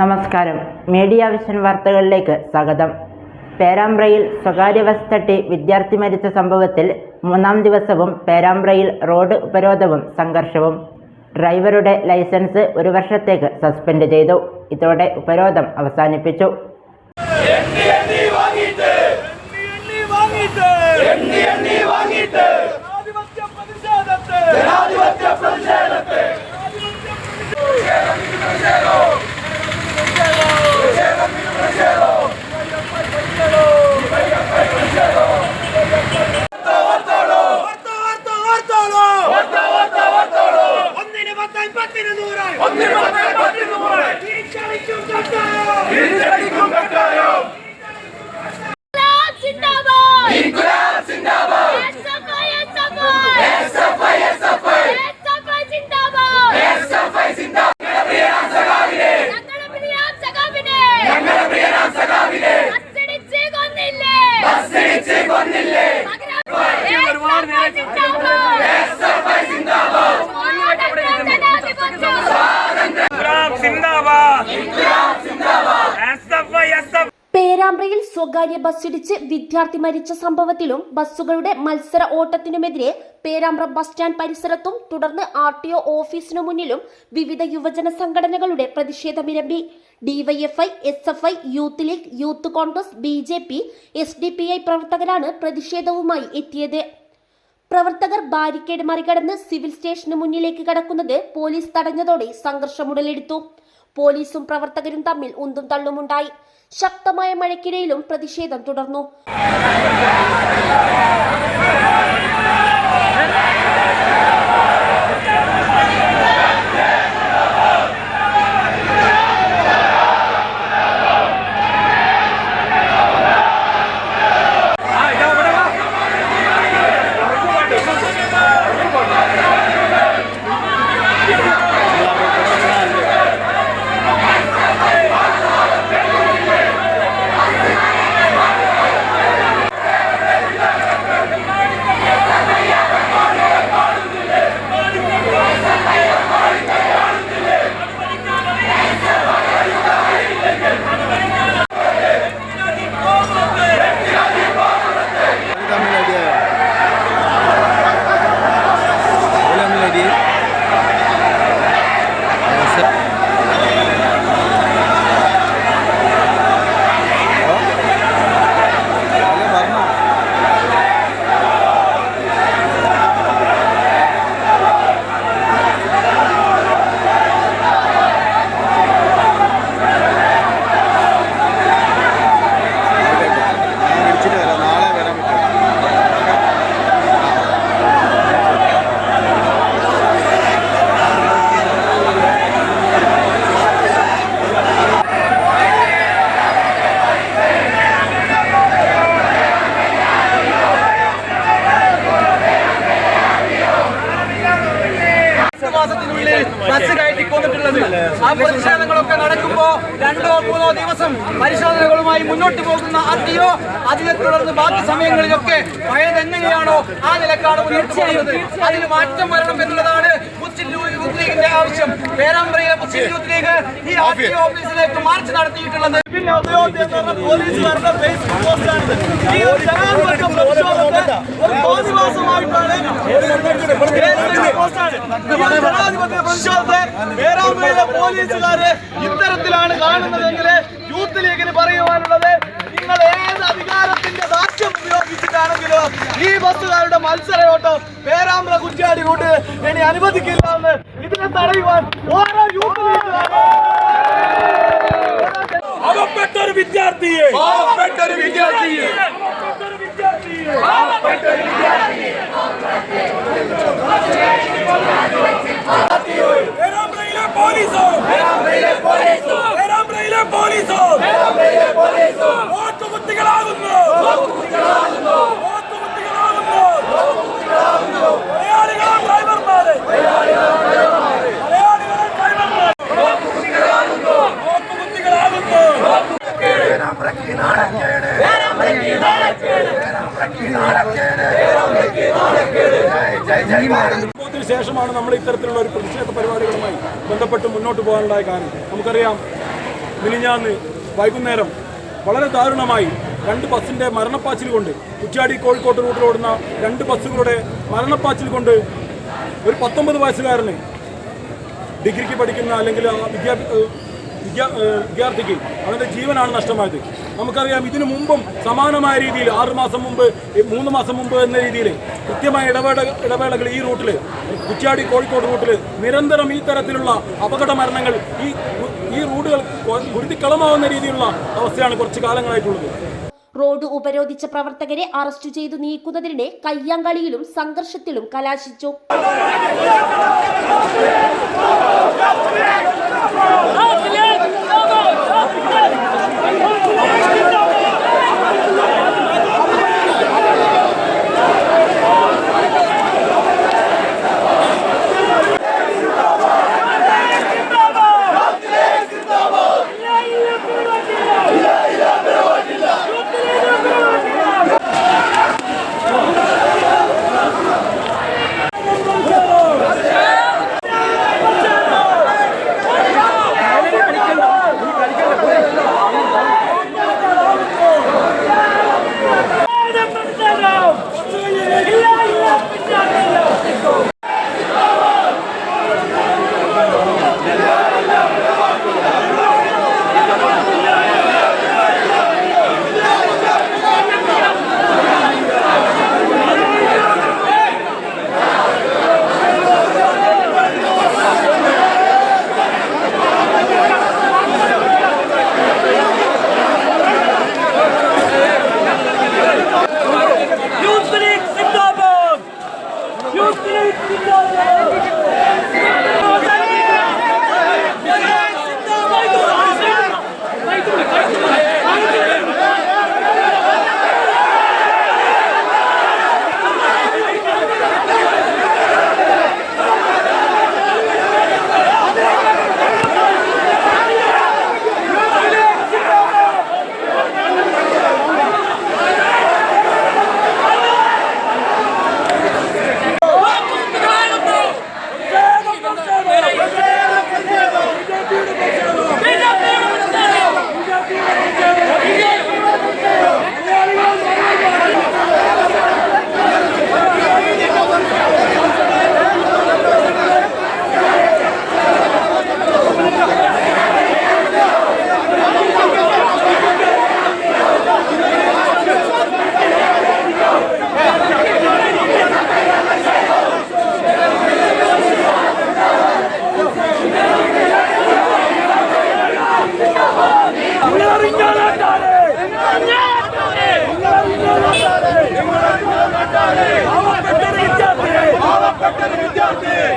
നമസ്കാരം. Media vision വാർത്തകളിലേക്ക് സ്വാഗതം. പേരാമ്പ്രയിൽ സ്വകാര്യ ബസ് തട്ടി വിദ്യാർത്ഥി മരിച്ച സംഭവത്തിൽ മൂന്നാം ദിവസവും പേരാമ്പ്രയിൽ റോഡ് ഉപരോധവും സംഘർഷവും. ഡ്രൈവറുടെ ലൈസൻസ് ഒരു വർഷത്തേക്ക് സസ്പെൻഡ് ചെയ്തു. ഇതോടെ ഉപരോധം അവസാനിപ്പിച്ചു. സ്വകാര്യ ബസ്സിടിച്ച് വിദ്യാർത്ഥി മരിച്ച സംഭവത്തിലും ബസ്സുകളുടെ മത്സര ഓട്ടത്തിനുമെതിരെ പേരാമ്പ്ര ബസ് സ്റ്റാൻഡ് പരിസരത്തും തുടർന്ന് ആർ ടി ഒ ഓഫീസിനു മുന്നിലും വിവിധ യുവജന സംഘടനകളുടെ പ്രതിഷേധമിരമ്പി. DYFI S F I youth league youth Congress B J P S D P I പ്രവർത്തകരാണ് പ്രതിഷേധവുമായി എത്തിയത്. പ്രവർത്തകർ ബാരിക്കേഡ് മറികടന്ന് സിവിൽ സ്റ്റേഷന് മുന്നിലേക്ക് കടക്കുന്നത് പോലീസ് തടഞ്ഞതോടെ സംഘർഷമുടലെടുത്തു പോലീസും പ്രവർത്തകരും തമ്മിൽ ഉന്തും തള്ളുമുണ്ടായി. ശക്തമായ മഴയ്ക്കിടയിലും പ്രതിഷേധം തുടർന്നു. ആ പ്രതിഷേധങ്ങളൊക്കെ നടക്കുമ്പോ രണ്ടോ മൂന്നോ ദിവസം പരിശോധനകളുമായി മുന്നോട്ട് പോകുന്ന അതിയോ അതിനെ തുടർന്ന് ബാക്കി സമയങ്ങളിലൊക്കെ പഴയതെങ്ങനെയാണോ ആ നിലക്കാണ് മുന്നോട്ട് അതിന് മാറ്റം വരണം എന്നുള്ളതാണ് ആവശ്യം. പേരാമ്പ്രയിലെ യൂത്ത് ലീഗ് ഈ ആർ ടി ഓഫീസിലേക്ക് മാർച്ച് നടത്തിയിട്ടുള്ളത്. പിന്നെ പോലീസുകാരുടെ ഫേസ്ബുക്ക് പോസ്റ്റാണിത്. ഈ ഒരു ജനാധിപത്യ തോന്നിവാസമായിട്ടാണ് പോസ്റ്റാണ്. ജനാധിപത്യ പോലീസുകാരെ ഇത്തരത്തിലാണ് കാണുന്നതെങ്കിൽ യൂത്ത് ലീഗിന് പറയുവാനുള്ളത് നിങ്ങൾ ഏത് അധികാരത്തിന്റെ ദാസ്യം ഉപയോഗിച്ചിട്ടാണെങ്കിലും ഈ ബസ്സുകാരുടെ മത്സരയോട്ടം പേരാമ്പ്ര കുറ്റിയാടി കൂട്ട് ഇനി അനുവദിക്കില്ല എന്ന് Citizens are everyone. What are you believing? I'm a better Vidyarthi. I'm a better Vidyarthi. I'm a better Vidyarthi. I'm a better ശേഷമാണ് നമ്മൾ ഇത്തരത്തിലുള്ള ഒരു പ്രതിഷേധ പരിപാടികളുമായി ബന്ധപ്പെട്ട് മുന്നോട്ട് പോകാനുണ്ടായ കാരണം നമുക്കറിയാം മിനിഞ്ഞാന്ന് വൈകുന്നേരം വളരെ ദാരുണമായി രണ്ട് ബസ്സിന്റെ മരണപ്പാച്ചിൽ കൊണ്ട് കുറ്റ്യാടി കോഴിക്കോട് റൂട്ടിൽ ഓടുന്ന രണ്ട് ബസ്സുകളുടെ മരണപ്പാച്ചിൽ കൊണ്ട് ഒരു പത്തൊമ്പത് വയസ്സുകാരന് ഡിഗ്രിക്ക് പഠിക്കുന്ന അല്ലെങ്കിൽ വിദ്യാർത്ഥിക്ക് അവന്റെ ജീവനാണ് നഷ്ടമായത്. നമുക്കറിയാം ഇതിനു മുമ്പും സമാനമായ രീതിയിൽ ആറ് മാസം മുമ്പ് മൂന്ന് മാസം മുമ്പ് എന്ന രീതിയിൽ കൃത്യമായ ഇടവേള ഇടവേളകൾ ഈ റൂട്ടിൽ കുറ്റ്യാടി കോഴിക്കോട് റൂട്ടിൽ നിരന്തരം ഈ തരത്തിലുള്ള അപകട മരണങ്ങൾ ഈ ഈ റൂട്ടുകൾ ഗുരുതിക്കളമാവുന്ന രീതിയിലുള്ള അവസ്ഥയാണ് കുറച്ച് കാലങ്ങളായിട്ടുള്ളത്. റോഡ് ഉപരോധിച്ച പ്രവർത്തകരെ അറസ്റ്റ് ചെയ്തു നീക്കുന്നതിനിടെ കയ്യാങ്കളിയിലും സംഘർഷത്തിലും കലാശിച്ചു.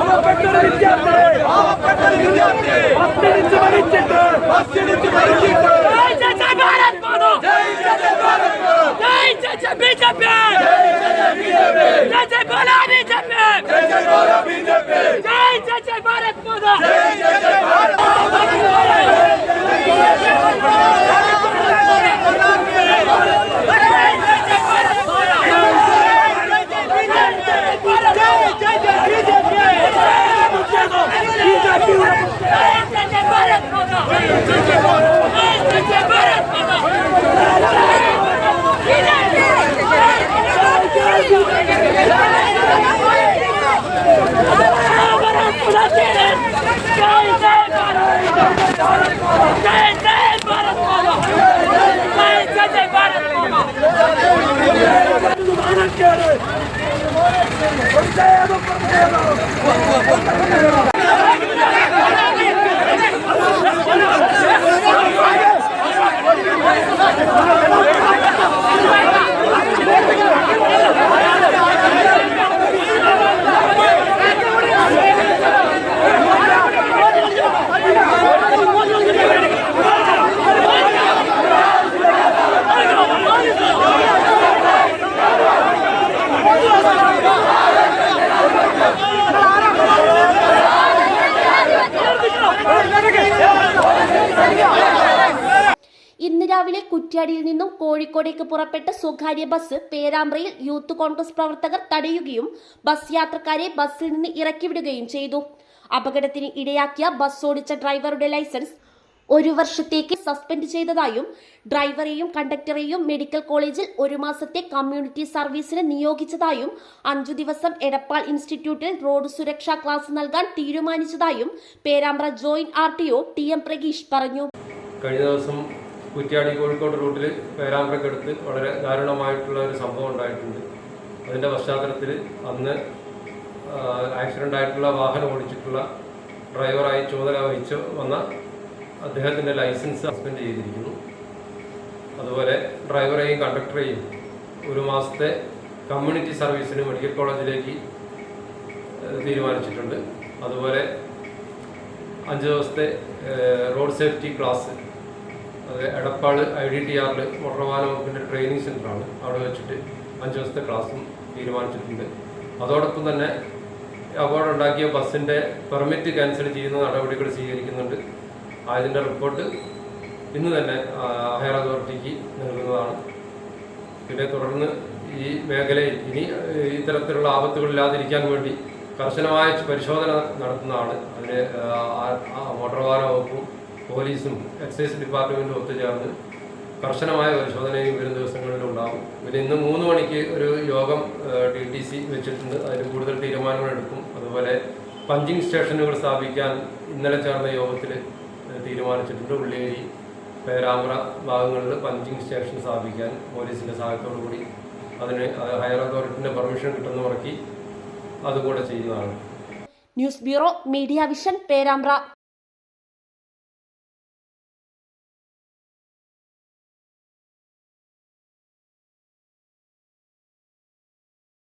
అలా పెట్టని విద్యార్థి అలా పెట్టని విద్యార్థి బస్సు నుంచి మరించిండు బస్సు నుంచి మరించిండు జై జై భారత్ మాతో జై జై భారత్ మాతో జై జై బీజేపీ జై జై బీజేపీ జై జై బోలా బీజేపీ జై జై బోలా బీజేపీ జై జై భారత్ మాతో జై జై భారత్ మాతో കുറ്റ്യാടിയിൽ നിന്നും കോഴിക്കോടേക്ക് പുറപ്പെട്ട സ്വകാര്യ ബസ് പേരാമ്പ്രയിൽ യൂത്ത് കോൺഗ്രസ് പ്രവർത്തകർ തടയുകയും ബസ് യാത്രക്കാരെ ബസ്സിൽ നിന്ന് ഇറക്കിവിടുകയും ചെയ്തു. അപകടത്തിന് ഇടയാക്കിയ ബസ് ഓടിച്ച ഡ്രൈവറുടെ ലൈസൻസ് ഒരു വർഷത്തേക്ക് സസ്പെൻഡ് ചെയ്തതായും ഡ്രൈവറെയും കണ്ടക്ടറെയും മെഡിക്കൽ കോളേജിൽ ഒരു മാസത്തെ കമ്മ്യൂണിറ്റി സർവീസിന് നിയോഗിച്ചതായും അഞ്ചു ദിവസം എടപ്പാൾ ഇൻസ്റ്റിറ്റ്യൂട്ടിൽ റോഡ് സുരക്ഷാ ക്ലാസ് നൽകാൻ തീരുമാനിച്ചതായും Perambra joint R T O T M Prageesh പറഞ്ഞു. കഴിഞ്ഞ ദിവസം കുറ്റ്യാടി കോഴിക്കോട് റൂട്ടിൽ പേരാമ്പ്രക്കടുത്ത് വളരെ ദാരുണമായിട്ടുള്ള ഒരു സംഭവം ഉണ്ടായിട്ടുണ്ട്. അതിന്റെ പശ്ചാത്തലത്തിൽ അന്ന് ആക്സിഡന്റ് ആയിട്ടുള്ള വാഹനം ഓടിച്ചിട്ടുള്ള ഡ്രൈവറായി ചുമതല വഹിച്ച് വന്ന അദ്ദേഹത്തിന്റെ ലൈസൻസ് സസ്പെൻഡ് ചെയ്തിരിക്കുന്നു. അതുപോലെ ഡ്രൈവറെയും കണ്ടക്ടറെയും ഒരു മാസത്തെ കമ്മ്യൂണിറ്റി സർവീസിന് മെഡിക്കൽ കോളേജിലേക്ക് തീരുമാനിച്ചിട്ടുണ്ട്. അതുപോലെ അഞ്ച് ദിവസത്തെ road safety class Edappal I D T ആറിൽ മോട്ടോർ വാഹന വകുപ്പിന്റെ ട്രെയിനിങ് സെന്ററാണ് അവിടെ വെച്ചിട്ട് അഞ്ച് ദിവസത്തെ ക്ലാസ്സും തീരുമാനിച്ചിട്ടുണ്ട്. അതോടൊപ്പം തന്നെ അപകടം ഉണ്ടാക്കിയ ബസ്സിന്റെ പെർമിറ്റ് ക്യാൻസൽ ചെയ്യുന്ന നടപടികൾ സ്വീകരിക്കുന്നുണ്ട്. അതിന്റെ റിപ്പോർട്ട് ഇന്ന് തന്നെ ഹയർ അതോറിറ്റിക്ക് നൽകുന്നതാണ്. പിന്നെ തുടർന്ന് ഈ മേഖലയിൽ ഇനി ഇത്തരത്തിലുള്ള ആപത്തുകളില്ലാതിരിക്കാൻ വേണ്ടി കർശനമായ പരിശോധന നടത്തുന്നതാണ്. അതിന് മോട്ടോർ വാഹന വകുപ്പും പോലീസും എക്സൈസ് ഡിപ്പാർട്ട്മെന്റും ഒത്തുചേർന്ന് കർശനമായ പരിശോധനയും വരും ദിവസങ്ങളിൽ ഉണ്ടാകും. പിന്നെ ഇന്ന് മൂന്ന് മണിക്ക് ഒരു യോഗം ഡി ടി സി വെച്ചിട്ടുണ്ട്. അതിൽ കൂടുതൽ തീരുമാനങ്ങൾ എടുക്കും. അതുപോലെ പഞ്ചിങ് സ്റ്റേഷനുകൾ സ്ഥാപിക്കാൻ ഇന്നലെ ചേർന്ന യോഗത്തിൽ തീരുമാനിച്ചിട്ടുണ്ട്. ഉള്ളിയേരി പേരാമ്പ്ര ഭാഗങ്ങളിൽ പഞ്ചിങ് സ്റ്റേഷൻ സ്ഥാപിക്കാൻ പോലീസിന്റെ സഹായത്തോടു കൂടി അതിന് ഹയർ അതോറിറ്റിന്റെ പെർമിഷൻ കിട്ടുന്ന മുറക്കി അതുകൂടെ ചെയ്യുന്നതാണ്. News bureau media vision Perambra.